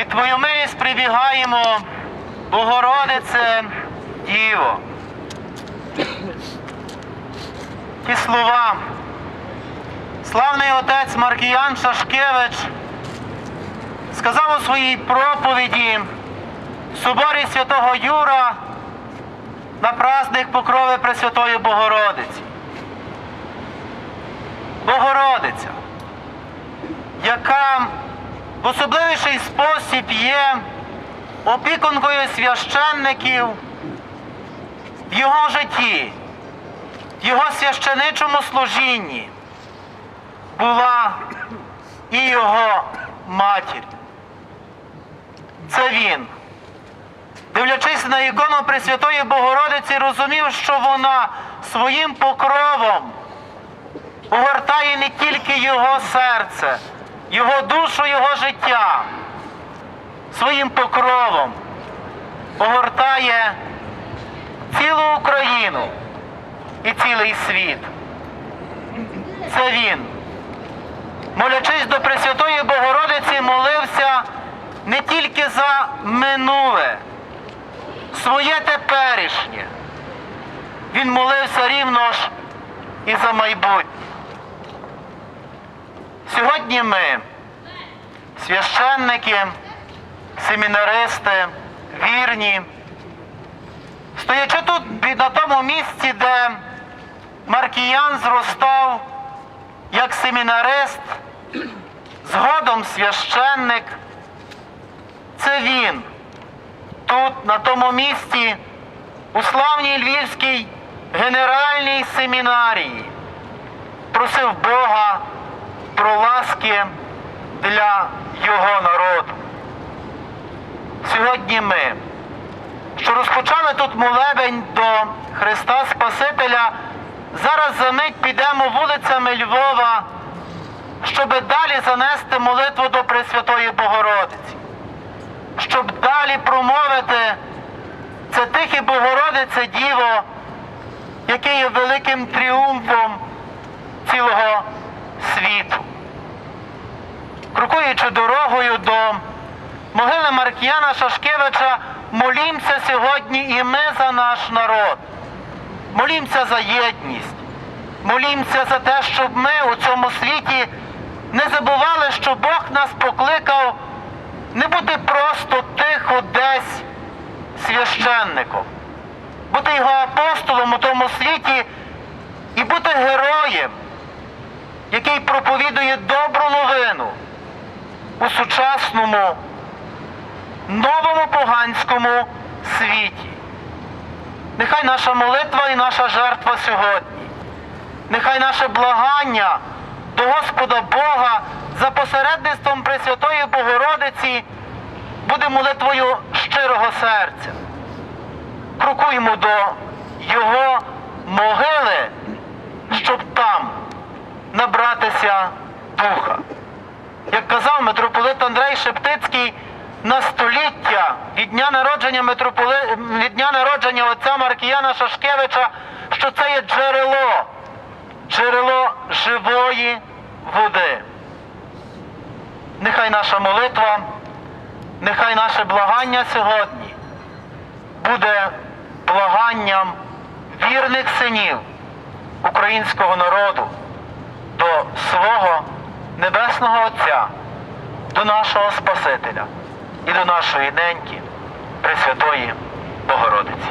Під Твою милість прибігаємо, Богородице, Діво. Ті слова. Славний отець Маркіян Шашкевич сказав у своїй проповіді в соборі святого Юра на праздник Покрови Пресвятої Богородиці. Богородиця, в особливіший спосіб є опікункою священників в його житті, в його священичому служінні була і його матір. Це він. Дивлячись на ікону Пресвятої Богородиці, розумів, що вона своїм покровом огортає не тільки його серце, його душу, його життя, своїм покровом огортає цілу Україну і цілий світ. Це він. Молячись до Пресвятої Богородиці, молився не тільки за минуле, своє теперішнє. Він молився рівно ж і за майбутнє. Сьогодні ми, священники, семінаристи, вірні, стоячи тут на тому місці, де Маркіян зростав як семінарист, згодом священник, це він. Тут, на тому місці, у славній Львівській генеральній семінарії, просив Бога про ласки для його народу. Сьогодні ми, що розпочали тут молебень до Христа Спасителя, зараз за мить підемо вулицями Львова, щоб далі занести молитву до Пресвятої Богородиці, щоб далі промовити це тихе Богородице Діво, яке є великим тріумфом цілого. Крокуючи дорогою до могили Маркіяна Шашкевича, молімося сьогодні і ми за наш народ. Молімося за єдність, молімося за те, щоб ми у цьому світі не забували, що Бог нас покликав не бути просто тихо десь священником, бути його апостолом у тому світі і бути героєм, який проповідує новину у сучасному новому поганському світі. Нехай наша молитва і наша жертва сьогодні, нехай наше благання до Господа Бога за посередництвом Пресвятої Богородиці буде молитвою щирого серця. Крокуємо до Його могили, щоб там набратися духа. Як казав митрополит Андрей Шептицький, на століття від дня народження митрополи... від дня народження отця Маркіяна Шашкевича, що це є джерело, джерело живої води. Нехай наша молитва, нехай наше благання сьогодні буде благанням вірних синів українського народу до свого Небесного Отця, до нашого Спасителя і до нашої неньки Пресвятої Богородиці.